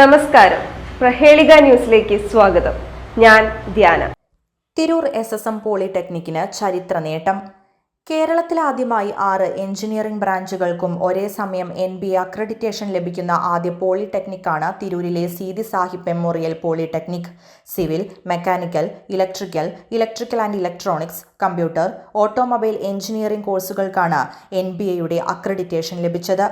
നമസ്കാരം. പ്രഹേളിക ന്യൂസിലേക്ക് സ്വാഗതം. ഞാൻ Dhyana. Tirur S S M പോളിടെക്നിക്കിന് ചരിത്ര നേട്ടം. കേരളത്തിലാദ്യമായി ആറ് എഞ്ചിനീയറിംഗ് ബ്രാഞ്ചുകൾക്കും ഒരേ സമയം എൻ ബി അക്രഡിറ്റേഷൻ ലഭിക്കുന്ന ആദ്യ പോളിടെക്നിക്കാണ് തിരൂരിലെ Seethi Sahib memorial polytechnic. Civil mechanical electrical electrical and electronics computer automobile engineering കോഴ്സുകൾക്കാണ് N B എയുടെ അക്രഡിറ്റേഷൻ ലഭിച്ചത്.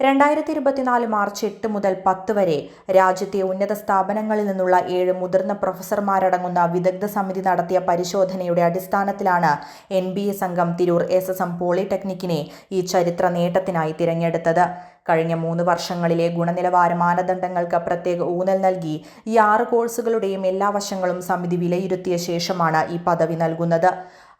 രണ്ടായിരത്തി ഇരുപത്തിനാല് മാർച്ച് എട്ട് മുതൽ പത്ത് വരെ രാജ്യത്തെ ഉന്നത സ്ഥാപനങ്ങളിൽ നിന്നുള്ള ഏഴ് മുതിർന്ന പ്രൊഫസർമാരടങ്ങുന്ന വിദഗ്ധ സമിതി നടത്തിയ പരിശോധനയുടെ അടിസ്ഥാനത്തിലാണ് എൻ ബി എ സംഘം തിരൂർ എസ് എസ് എം പോളിടെക്നിക്കിനെ ഈ ചരിത്ര നേട്ടത്തിനായി തിരഞ്ഞെടുത്തത്. കഴിഞ്ഞ മൂന്ന് വർഷങ്ങളിലെ ഗുണനിലവാര മാനദണ്ഡങ്ങൾക്ക് പ്രത്യേക ഊന്നൽ നൽകി ഈ ആറ് കോഴ്സുകളുടെയും എല്ലാ വശങ്ങളും സമിതി വിലയിരുത്തിയ ശേഷമാണ് ഈ പദവി നൽകുന്നത്.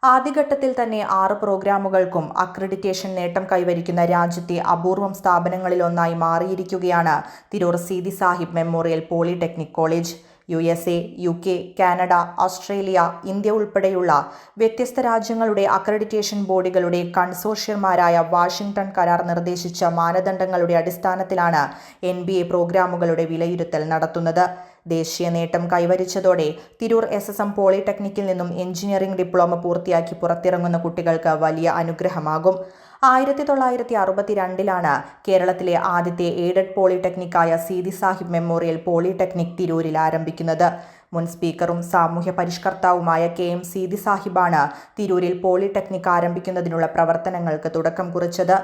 ആദ്യഘട്ടത്തിൽ തന്നെ ആറ് പ്രോഗ്രാമുകൾക്കും അക്രഡിറ്റേഷൻ നേട്ടം കൈവരിക്കുന്ന രാജ്യത്തെ അപൂർവം സ്ഥാപനങ്ങളിലൊന്നായി മാറിയിരിക്കുകയാണ് Tirur Seethi Sahib memorial polytechnic college U S A U K Canada Australia India ഉൾപ്പെടെയുള്ള വ്യത്യസ്ത രാജ്യങ്ങളുടെ അക്രഡിറ്റേഷൻ ബോർഡുകളുടെ കൺസോർഷ്യന്മാരായ വാഷിംഗ്ടൺ കരാർ നിർദ്ദേശിച്ച മാനദണ്ഡങ്ങളുടെ അടിസ്ഥാനത്തിലാണ് എൻ പ്രോഗ്രാമുകളുടെ വിലയിരുത്തൽ നടത്തുന്നത്. ദേശീയ നേട്ടം കൈവരിച്ചതോടെ തിരൂർ എസ് എസ് എം പോളിടെക്നിക്കിൽ നിന്നും എഞ്ചിനീയറിംഗ് ഡിപ്ലോമ പൂർത്തിയാക്കി പുറത്തിറങ്ങുന്ന കുട്ടികൾക്ക് വലിയ അനുഗ്രഹമാകും. ആയിരത്തി തൊള്ളായിരത്തി അറുപത്തിരണ്ടിലാണ് കേരളത്തിലെ ആദ്യത്തെ എയ്ഡഡ് പോളിടെക്നിക്കായ സീതി സാഹിബ് മെമ്മോറിയൽ പോളിടെക്നിക് തിരൂരിൽ ആരംഭിക്കുന്നത്. മുൻ സ്പീക്കറും സാമൂഹ്യ പരിഷ്കർത്താവുമായ കെ എം സീതി സാഹിബാണ് തിരൂരിൽ പോളിടെക്നിക് ആരംഭിക്കുന്നതിനുള്ള പ്രവർത്തനങ്ങൾക്ക് തുടക്കം കുറിച്ചത്.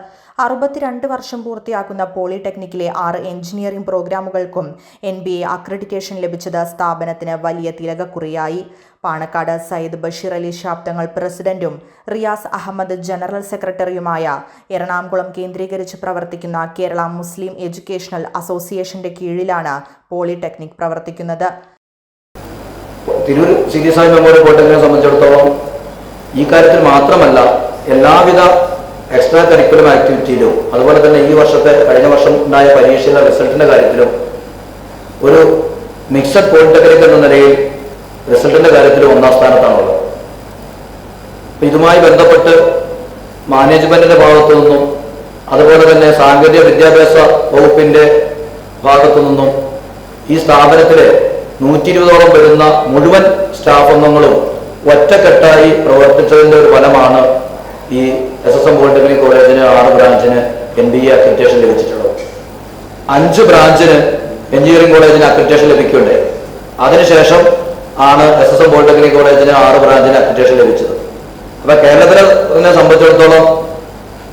അറുപത്തിരണ്ട് വർഷം പൂർത്തിയാക്കുന്ന പോളിടെക്നിക്കിലെ ആറ് എഞ്ചിനീയറിംഗ് പ്രോഗ്രാമുകൾക്കും എൻ ബി എ അക്രഡിറ്റേഷൻ ലഭിച്ചത് സ്ഥാപനത്തിന് വലിയ തിലകക്കുറിയായി. പാണക്കാട് സയ്യിദ് ബഷീർ അലി ശാബ്ദങ്ങൾ പ്രസിഡന്റും റിയാസ് അഹമ്മദ് ജനറൽ സെക്രട്ടറിയുമായ എറണാകുളം കേന്ദ്രീകരിച്ച് പ്രവർത്തിക്കുന്ന കേരള മുസ്ലിം എഡ്യൂക്കേഷണൽ അസോസിയേഷന്റെ കീഴിലാണ് പോളിടെക്നിക് പ്രവർത്തിക്കുന്നത്. തിരൂർ സീരിയസ് ആയി മെമ്മോറിയൽ പോളിടെക്നിനെ സംബന്ധിച്ചിടത്തോളം ഈ കാര്യത്തിൽ മാത്രമല്ല എല്ലാവിധ എക്സ്ട്രാ കരിക്കുലം ആക്ടിവിറ്റിയിലും അതുപോലെ തന്നെ ഈ വർഷത്തെ കഴിഞ്ഞ വർഷം ഉണ്ടായ പരീക്ഷയിലെ റിസൾട്ടിന്റെ കാര്യത്തിലും ഒരു മിക്സഡ് പോളിടെക്നിക് എന്ന നിലയിൽ റിസൾട്ടിന്റെ കാര്യത്തിൽ ഒന്നാം സ്ഥാനത്താണുള്ളത്. അപ്പൊ ഇതുമായി ബന്ധപ്പെട്ട് മാനേജ്മെന്റിന്റെ ഭാഗത്തു നിന്നും അതുപോലെ തന്നെ സാങ്കേതിക വിദ്യാഭ്യാസ വകുപ്പിന്റെ ഭാഗത്തു നിന്നും ഈ സ്ഥാപനത്തിലെ നൂറ്റി ഇരുപതോളം വരുന്ന മുഴുവൻ സ്റ്റാഫ് അംഗങ്ങളും ഒറ്റക്കെട്ടായി പ്രവർത്തിച്ചതിന്റെ ഒരു ഫലമാണ് ഈ എസ് എസ് എം പോളിടെക്നിക് കോളേജിന് ആറ് ബ്രാഞ്ചിന് എൻ ബി എ അക്രിറ്റേഷൻ ലഭിച്ചിട്ടുള്ളത്. അഞ്ച് ബ്രാഞ്ചിന് എഞ്ചിനീയറിംഗ് കോളേജിന് അക്രിറ്റേഷൻ ലഭിക്കുകയുണ്ടായി അതിനുശേഷം ആണ് എസ് എസ് എം പോളിടെക്നിക് കോളേജിന് ആറ് ബ്രാഞ്ചിന് അക്രിറ്റേഷൻ ലഭിച്ചത്. അപ്പൊ കേരളത്തിനെ സംബന്ധിച്ചിടത്തോളം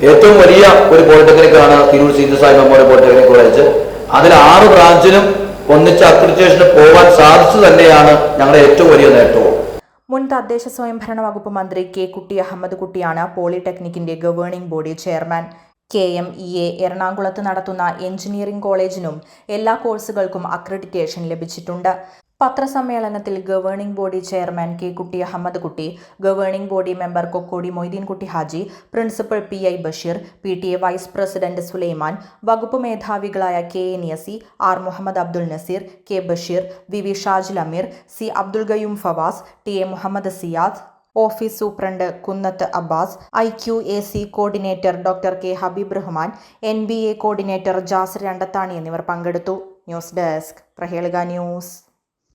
ഏറ്റവും വലിയ ഒരു പോളിടെക്നിക് ആണ് Tirur സീതു Sai memorial polytechnic college. അതിൽ ആറ് ബ്രാഞ്ചിനും ഒന്നിച്ച് അക്രിറ്റേഷന് പോകാൻ സാധിച്ചു തന്നെയാണ് ഞങ്ങളുടെ ഏറ്റവും വലിയ നേട്ടവും. മുൻ തദ്ദേശ സ്വയംഭരണ വകുപ്പ് മന്ത്രി കെ കുട്ടി അഹമ്മദ് കുട്ടിയാണ് പോളിടെക്നിക്കിന്റെ governing body chairman. K M E A എറണാകുളത്ത് നടത്തുന്ന എഞ്ചിനീയറിംഗ് കോളേജിനും എല്ലാ കോഴ്സുകൾക്കും അക്രഡിറ്റേഷൻ ലഭിച്ചിട്ടുണ്ട്. പത്രസമ്മേളനത്തിൽ governing body chairman K Kutty Ahmed Kutty governing body member Kokkodi Moideenkutty Haji principal P I Basheer P T A vice president Sulaiman വകുപ്പ് മേധാവികളായ K N യസി R Muhammad Abdul Naseer K Basheer V V Shajil Ameer C Abdul Gayoom Fawaz T A Muhammad Siyad office superintendent Kunnath Abbas I Q A C coordinator doctor K Habeeb Rahman N B A coordinator Jas Randathani എന്നിവർ പങ്കെടുത്തു. News desk Prahelika news.